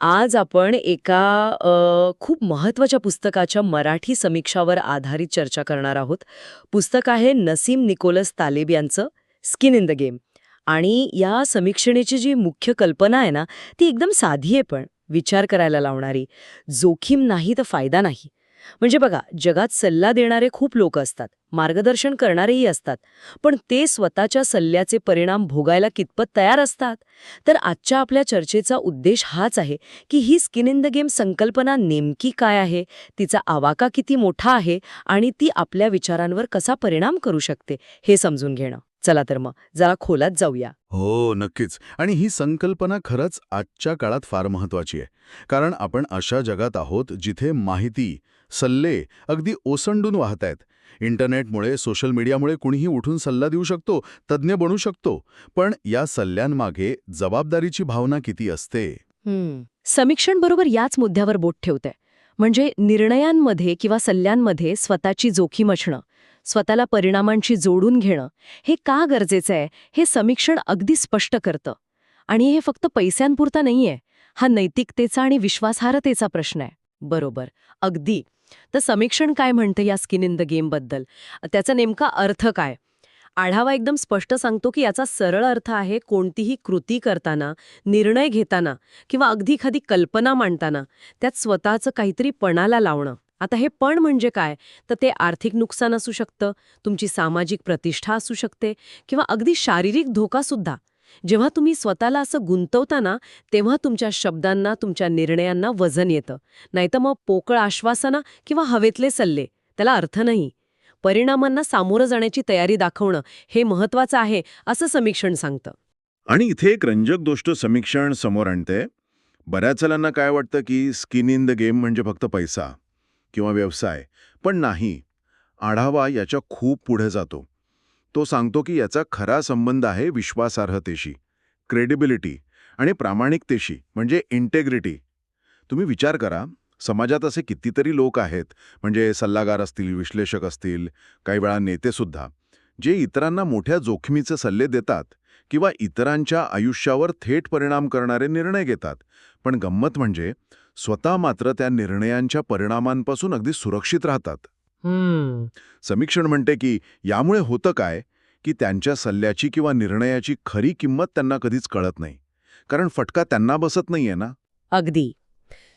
आज आपण एका खूप महत्त्वाच्या पुस्तकाच्या मराठी समीक्षावर आधारित चर्चा करणार आहोत. पुस्तक आहे नसीम निकोलस तालेब यांचं स्किन इन द गेम आणि या समीक्षेची जी मुख्य कल्पना आहे ना ती एकदम साधी आहे पण विचार करायला लावणारी. जोखीम नाही तर फायदा नाही. म्हणजे बघा जगात सल्ला देणारे खूप लोक असतात. मार्गदर्शन करणारेही असतात. पण ते स्वतःच्या सल्ल्याचे परिणाम भोगायला कितपत तयार असतात? तर आजच्या आपल्या चर्चेचा उद्देश हाच आहे की ही स्किन इन द गेम संकल्पना नेमकी काय आहे? तिचा आवाका किती मोठा आहे? आणि ती आपल्या विचारांवर कसा परिणाम करू शकते? हे समजून घेणं. चला तर मग जरा खोलात जाऊया. हो नक्कीच. आणि ही संकल्पना खरंच आजच्या काळात फार महत्वाची आहे. कारण आपण अशा जगात आहोत जिथे माहिती सल्ले अगदी ओसंडून वाहत आहेत इंटरनेटमुळे सोशल मीडियामुळे कुणीही उठून सल्ला देऊ शकतो तज्ज्ञ बनू शकतो. पण या सल्ल्यांमागे जबाबदारीची भावना किती असते? समीक्षण बरोबर याच मुद्द्यावर बोट ठेवते म्हणजे निर्णयांमध्ये किंवा सल्ल्यांमध्ये स्वतःची जोखीम असणं स्वतःला परिणामांशी जोडून घेणं हे का गरजेचं आहे हे समीक्षण अगदी स्पष्ट करतं. आणि हे फक्त पैशांपुरता नाहीये. हा नैतिकतेचा आणि विश्वासार्हतेचा प्रश्न आहे. बरोबर. अगदी. तर समीक्षण काय म्हणतं या स्किन इन द गेमबद्दल त्याचा नेमका अर्थ काय? आढावा एकदम स्पष्ट सांगतो की याचा सरळ अर्थ आहे कोणतीही कृती करताना निर्णय घेताना किंवा अगदी एखादी कल्पना मांडताना त्यात स्वतःचं काहीतरी पणाला लावणं. आता हे पण म्हणजे काय? तर ते आर्थिक नुकसान असू शकतं तुमची सामाजिक प्रतिष्ठा असू शकते किंवा अगदी शारीरिक धोकासुद्धा जेव्हा तुम्ही स्वतःला असं गुंतवताना तेव्हा तुमच्या शब्दांना तुमच्या निर्णयांना वजन येतं. नाहीतर मग पोकळ आश्वासना किंवा हवेतले सल्ले. त्याला अर्थ नाही. परिणामांना सामोरं जाण्याची तयारी दाखवणं हे महत्वाचं आहे असं समीक्षण सांगतं. आणि इथे एक रंजक गोष्ट समीक्षण समोर आणते. बऱ्याच जणांना काय वाटतं की स्किन इन द गेम म्हणजे फक्त पैसा किंवा व्यवसाय पण नाही. आढावा याच्या खूप पुढे जातो. तो सांगतो की याचा खरा संबंध आहे विश्वासार्हतेशी क्रेडिबिलिटी आणि प्रामाणिकतेशी म्हणजे इंटेग्रिटी तुम्ही विचार करा समाजात असे कितीतरी लोक आहेत म्हणजे सल्लागार असतील विश्लेषक असतील काही वेळा नेतेसुद्धा जे इतरांना मोठ्या जोखमीचे सल्ले देतात किंवा इतरांच्या आयुष्यावर थेट परिणाम करणारे निर्णय घेतात. पण गंमत म्हणजे स्वतः मात्र त्या निर्णयांच्या परिणामांपासून अगदी सुरक्षित राहतात. समीक्षण म्हणते की यामुळे होतं काय की त्यांच्या सल्ल्याची किंवा निर्णयाची खरी किंमत त्यांना कधीच कळत नाही. कारण फटका त्यांना बसत नाहीये ना? अगदी.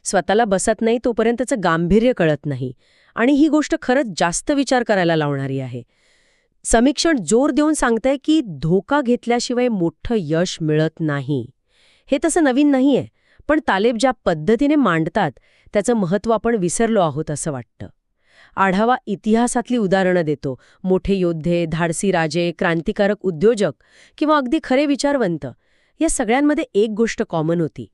स्वतःला बसत नाही तोपर्यंत त्याचं गांभीर्य कळत नाही. आणि ही गोष्ट खरंच जास्त विचार करायला लावणारी आहे. समीक्षण जोर देऊन सांगतंय की धोका घेतल्याशिवाय मोठं यश मिळत नाही. हे तसं नवीन नाहीये पण तालेब ज्या पद्धतीने मांडतात त्याचं महत्त्व आपण विसरलो आहोत असं वाटतं. आढावा इतिहासातली उदाहरणं देतो. मोठे योद्धे धाडसी राजे क्रांतिकारक उद्योजक किंवा अगदी खरे विचारवंत या सगळ्यांमध्ये एक गोष्ट कॉमन होती.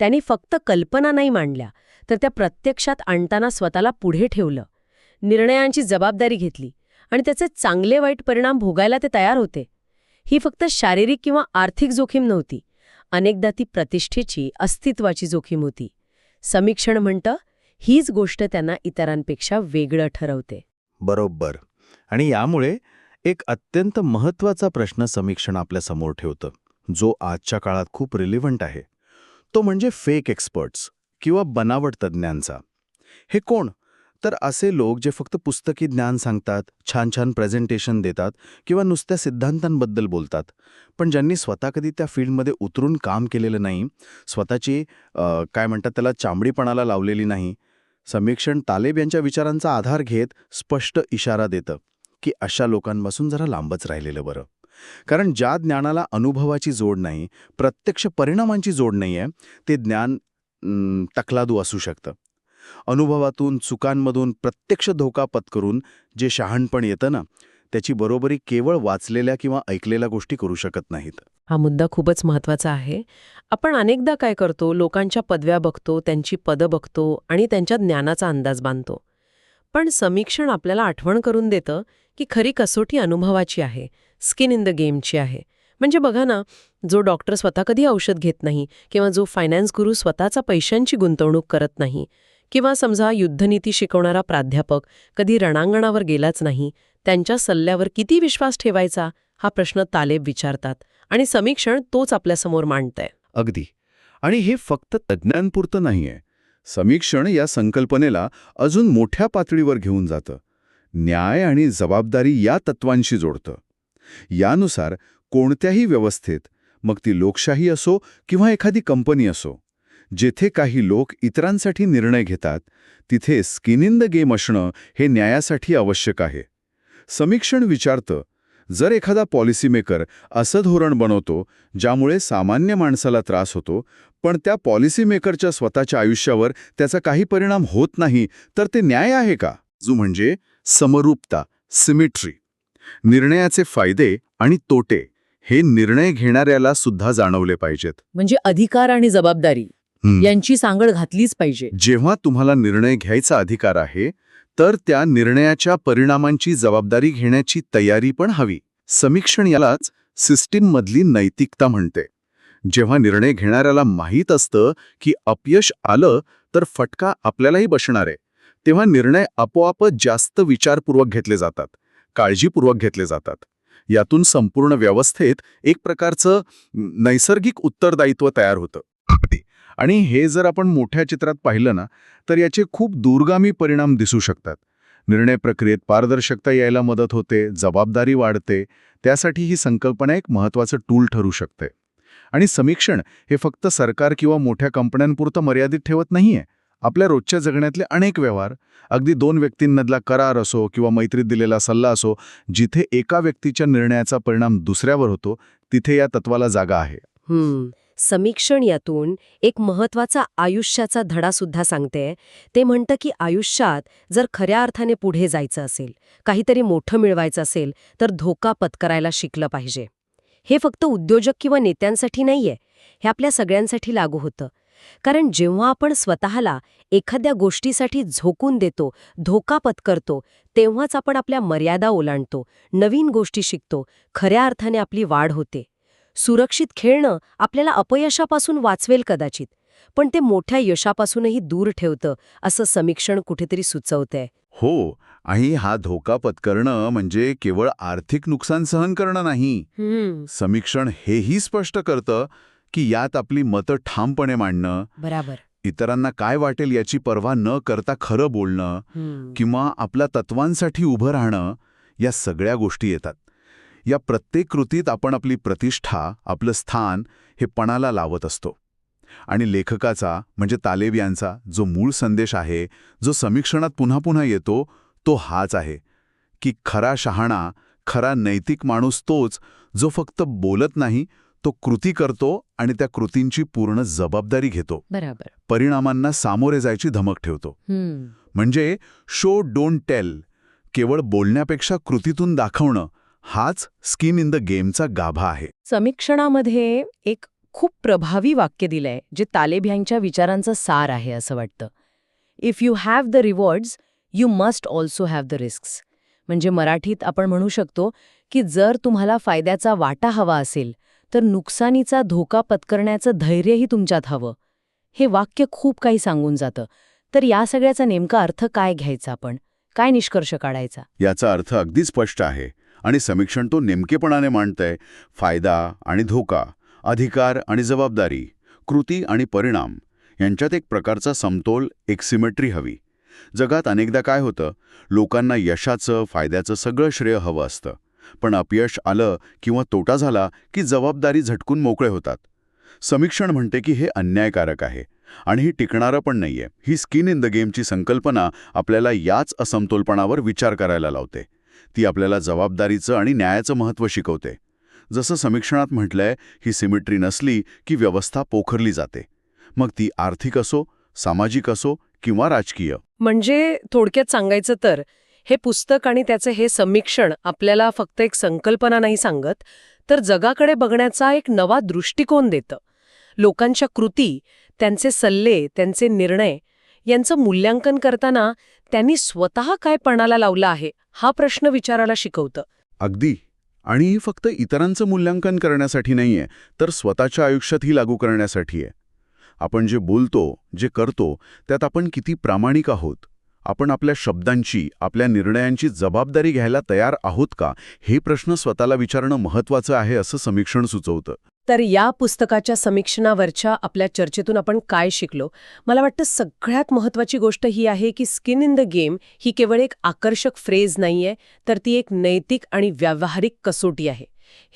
त्यांनी फक्त कल्पना नाही मांडल्या तर त्या प्रत्यक्षात आणताना स्वतःला पुढे ठेवलं. निर्णयांची जबाबदारी घेतली आणि त्याचे चांगले वाईट परिणाम भोगायला ते तयार होते. ही फक्त शारीरिक किंवा आर्थिक जोखीम नव्हती. अनेकदा ती प्रतिष्ठेची अस्तित्वाची जोखीम होती. समीक्षण म्हणतं हीच गोष्ट त्यांना इतरांपेक्षा वेगळं ठरवते. बरोबर. आणि यामुळे एक अत्यंत महत्त्वाचा प्रश्न समीक्षण आपल्यासमोर ठेवतं जो आजच्या काळात खूप रिलिव्हंट आहे. तो म्हणजे फेक एक्सपर्ट्स किंवा बनावट तज्ज्ञांचा. हे कोण? तर असे लोक जे फक्त पुस्तकी ज्ञान सांगतात छान छान प्रेझेंटेशन देतात किंवा नुसत्या सिद्धांतांबद्दल बोलतात. पण ज्यांनी स्वतः कधी त्या फील्डमध्ये उतरून काम केलेलं नाही स्वतःची काय म्हणतात त्याला चांबडीपणाला लावलेली नाही समीक्षण तालेब यांच्या विचारांचा आधार घेत स्पष्ट इशारा देतं की अशा लोकांपासून जरा लांबच राहिलेलं बरं. कारण ज्या ज्ञानाला अनुभवाची जोड नाही प्रत्यक्ष परिणामांची जोड नाही आहे ते ज्ञान तकलादू असू शकतं. अनुभवातून चुकांमधून प्रत्यक्ष धोका पत्करून जे शहाणपण येतं ना त्याची बरोबरी केवळ वाचलेल्या किंवा ऐकलेल्या गोष्टी करू शकत नाहीत. हा मुद्दा खूपच महत्त्वाचा आहे. आपण अनेकदा काय करतो लोकांच्या पदव्या बघतो त्यांची पदं बघतो आणि त्यांच्या ज्ञानाचा अंदाज बांधतो. पण समीक्षण आपल्याला आठवण करून देतं की खरी कसोटी अनुभवाची आहे स्किन इन द गेमची आहे. म्हणजे बघा ना जो डॉक्टर स्वतः कधी औषध घेत नाही किंवा जो फायनान्स गुरु स्वतःचा पैशांची गुंतवणूक करत नाही किंवा समजा युद्धनीती शिकवणारा प्राध्यापक कधी रणांगणावर गेलाच नाही त्यांच्या सल्ल्यावर किती विश्वास ठेवायचा? हा प्रश्न तालेब विचारतात आणि समीक्षण तोच आपल्यासमोर मांडतंय. अगदी. आणि हे फक्त तज्ज्ञांपुरतं नाहीये. समीक्षण या संकल्पनेला अजून मोठ्या पातळीवर घेऊन जातं. न्याय आणि जबाबदारी या तत्वांशी जोडतं. यानुसार कोणत्याही व्यवस्थेत मग ती लोकशाही असो किंवा एखादी कंपनी असो जेथे काही लोक इतरांसाठी निर्णय घेतात तिथे स्किन इन द गेम असणं हे न्यायासाठी आवश्यक आहे. समीक्षण विचारतं जर एखादा पॉलिसीमेकर असं धोरण बनवतो ज्यामुळे सामान्य माणसाला त्रास होतो पण त्या पॉलिसीमेकरच्या स्वतःच्या आयुष्यावर त्याचा काही परिणाम होत नाही तर ते न्याय आहे का? जो म्हणजे समरूपता सिमिट्री निर्णयाचे फायदे आणि तोटे हे निर्णय घेणाऱ्याला सुद्धा जाणवले पाहिजेत. म्हणजे अधिकार आणि जबाबदारी. यांची सांगड घातलीच पाहिजे. जेव्हा तुम्हाला निर्णय घ्यायचा अधिकार आहे तर त्या निर्णयाच्या परिणामांची जबाबदारी घेण्याची तयारी पण हवी. समीक्षण यालाच सिस्टीममधली नैतिकता म्हणते. जेव्हा निर्णय घेणाऱ्याला माहीत असतं की अपयश आलं तर फटका आपल्यालाही बसणार आहे. तेव्हा निर्णय आपोआपच जास्त विचारपूर्वक घेतले जातात काळजीपूर्वक घेतले जातात. यातून संपूर्ण व्यवस्थेत एक प्रकारचं नैसर्गिक उत्तरदायित्व तयार होतं. आणि हे जर आपण मोठ्या चित्रात पाहिलं ना तर याचे खूप दूरगामी परिणाम दिसू शकतात. निर्णय प्रक्रियेत पारदर्शकता यायला मदत होते जबाबदारी वाढते त्यासाठी ही संकल्पना एक महत्त्वाचं टूल ठरू शकते. आणि समीक्षण हे फक्त सरकार किंवा मोठ्या कंपन्यांपुरतं मर्यादित ठेवत नाहीये. आपल्या रोजच्या जगण्यातले अनेक व्यवहार अगदी दोन व्यक्तींमधला करार असो किंवा मैत्रीत दिलेला सल्ला असो जिथे एका व्यक्तीच्या निर्णयाचा परिणाम दुसऱ्यावर होतो तिथे या तत्वाला जागा आहे. समीक्षण यातून एक महत्त्वाचा आयुष्याचा धडा सुद्धा सांगते. ते म्हणतं की आयुष्यात जर खऱ्या अर्थाने पुढे जायचं असेल काहीतरी मोठं मिळवायचं असेल तर धोका पत्करायला शिकलं पाहिजे. हे फक्त उद्योजक किंवा नेत्यांसाठी नाहीये हे आपल्या सगळ्यांसाठी लागू होतं. कारण जेव्हा आपण स्वतःला एखाद्या गोष्टीसाठी झोकून देतो धोका पत्करतो तेव्हाच आपण आपल्या मर्यादा ओलांडतो नवीन गोष्टी शिकतो खऱ्या अर्थाने आपली वाढ होते. सुरक्षित खेळणं आपल्याला अपयशापासून वाचवेल कदाचित पण ते मोठ्या यशापासूनही दूर ठेवतं असं समीक्षण कुठेतरी सुचवतंय. हो आणि हा धोका पत्करणं म्हणजे केवळ आर्थिक नुकसान सहन करणं नाही. समीक्षण हेही स्पष्ट करतं की यात आपली मतं ठामपणे मांडणं बराबर. इतरांना काय वाटेल याची पर्वा न करता खरं बोलणं किंवा आपल्या तत्वांसाठी उभं राहणं या सगळ्या गोष्टी येतात. या प्रत्येक कृतीत आपण आपली प्रतिष्ठा आपलं स्थान हे पणाला लावत असतो. आणि लेखकाचा म्हणजे तालेब यांचा जो मूळ संदेश आहे जो समीक्षणात पुन्हा पुन्हा येतो तो हाच आहे. की खरा शहाणा खरा नैतिक माणूस तोच जो फक्त बोलत नाही तो कृती करतो आणि त्या कृतींची पूर्ण जबाबदारी घेतो. बराबर. परिणामांना सामोरे जायची धमक ठेवतो. म्हणजे शो डोंट टेल केवळ बोलण्यापेक्षा कृतीतून दाखवणं हाच स्किन इन द गेमचा गाभा आहे. समीक्षणामध्ये एक खूप प्रभावी वाक्य दिलंय जे तालेब यांच्या विचारांचं सार आहे असं वाटतं. If you have the rewards you must also have the risks म्हणजे मराठीत आपण म्हणू शकतो की जर तुम्हाला फायद्याचा वाटा हवा असेल तर नुकसानीचा धोका पत्करण्याचं धैर्यही तुमच्यात हवं. हे वाक्य खूप काही सांगून जातं. तर या सगळ्याचा नेमका अर्थ काय घ्यायचा आपण? काय निष्कर्ष काढायचा? याचा अर्थ अगदी स्पष्ट आहे. आणि समीक्षण तो नेमकेपणाने मांडतंय. फायदा आणि धोका अधिकार आणि जबाबदारी कृती आणि परिणाम यांच्यात एक प्रकारचा समतोल एक सिमेट्री हवी. जगात अनेकदा काय होतं? लोकांना यशाचं फायद्याचं सगळं श्रेय हवं असतं. पण अपयश आलं किंवा तोटा झाला की जबाबदारी झटकून मोकळे होतात. समीक्षण म्हणते की हे अन्यायकारक आहे आणि ही टिकणारं पण नाहीये. ही स्किन इन द गेमची संकल्पना आपल्याला याच असमतोलपणावर विचार करायला लावते. ती आपल्याला जबाबदारीचं आणि न्यायाचं महत्त्व शिकवते. जसं समीक्षणात म्हटलंय ही सिमिट्री नसली की व्यवस्था पोखरली जाते. मग ती आर्थिक असो सामाजिक असो किंवा राजकीय. म्हणजे थोडक्यात सांगायचं तर हे पुस्तक आणि त्याचं हे समीक्षण आपल्याला फक्त एक संकल्पना नाही सांगत तर जगाकडे बघण्याचा एक नवा दृष्टिकोन देतं. लोकांच्या कृती त्यांचे सल्ले त्यांचे निर्णय यांचं मूल्यांकन करताना त्यांनी स्वतः काय पणाला लावला आहे हा प्रश्न विचारायला शिकवतं. अगदी. आणि ही फक्त इतरांचं मूल्यांकन करण्यासाठी नाहीये तर स्वतःच्या आयुष्यातही लागू करण्यासाठी आहे आपण जे बोलतो जे करतो त्यात आपण किती प्रामाणिक आहोत? आपण आपल्या शब्दांची आपल्या निर्णयांची जबाबदारी घ्यायला तयार आहोत का? हे प्रश्न स्वतःला विचारणं महत्त्वाचं आहे असं समीक्षण सुचवतं. तर या पुस्तकाच्या समीक्षणावरच्या आपल्या चर्चेतून आपण काय शिकलो? मला वाटतं सगळ्यात महत्त्वाची गोष्ट ही आहे की स्किन इन द गेम ही केवळ एक आकर्षक फ्रेज नाहीये तर ती एक नैतिक आणि व्यावहारिक कसोटी आहे.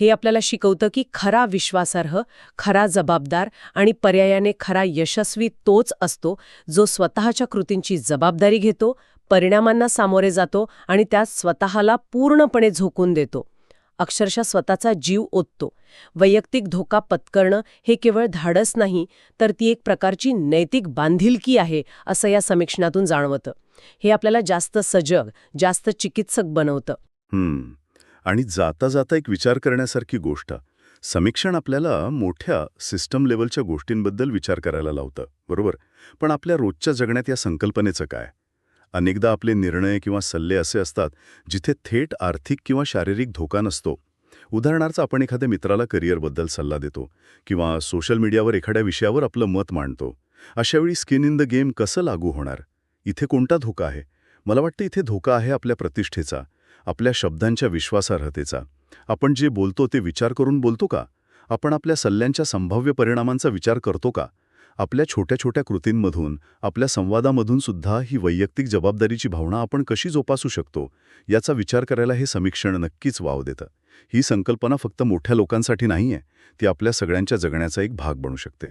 हे आपल्याला शिकवतं की खरा विश्वासार्ह खरा जबाबदार आणि पर्यायाने खरा यशस्वी तोच असतो जो स्वतःच्या कृतींची जबाबदारी घेतो परिणामांना सामोरे जातो आणि त्यात स्वतःला पूर्णपणे झोकून देतो. अक्षरशः स्वतःचा जीव ओततो. वैयक्तिक धोका पत्करणं हे केवळ धाडस नाही तर ती एक प्रकारची नैतिक बांधिलकी आहे असं या समीक्षणातून जाणवतं. हे आपल्याला जास्त सजग जास्त चिकित्सक बनवतं. हम्म. आणि जाता जाता एक विचार करण्यासारखी गोष्ट. समीक्षण आपल्याला मोठ्या सिस्टम लेवलच्या गोष्टींबद्दल विचार करायला लावतं बरोबर? पण आपल्या रोजच्या जगण्यात या संकल्पनेचं काय? अनेकदा आपले निर्णय किंवा सल्ले असे असतात जिथे थेट आर्थिक किंवा शारीरिक धोका नसतो. उदाहरणार्थ आपण एखाद्या मित्राला करिअरबद्दल सल्ला देतो किंवा सोशल मीडियावर एखाद्या विषयावर आपलं मत मांडतो. अशावेळी स्किन इन द गेम कसं लागू होणार? इथे कोणता धोका आहे? मला वाटतं इथे धोका आहे आपल्या प्रतिष्ठेचा आपल्या शब्दांच्या विश्वासार्हतेचा. आपण जे बोलतो ते विचार करून बोलतो का? आपण आपल्या सल्ल्यांच्या संभाव्य परिणामांचा विचार करतो का? आपल्या छोट्या छोट्या कृतींमधून आपल्या संवादामधून सुद्धा ही वैयक्तिक जबाबदारीची भावना आपण कशी जोपासू शकतो याचा विचार करायला हे समीक्षण नक्कीच वाव देतं. ही संकल्पना फक्त मोठ्या लोकांसाठी नाहीये ती आपल्या सगळ्यांच्या जगण्याचा एक भाग बनू शकते.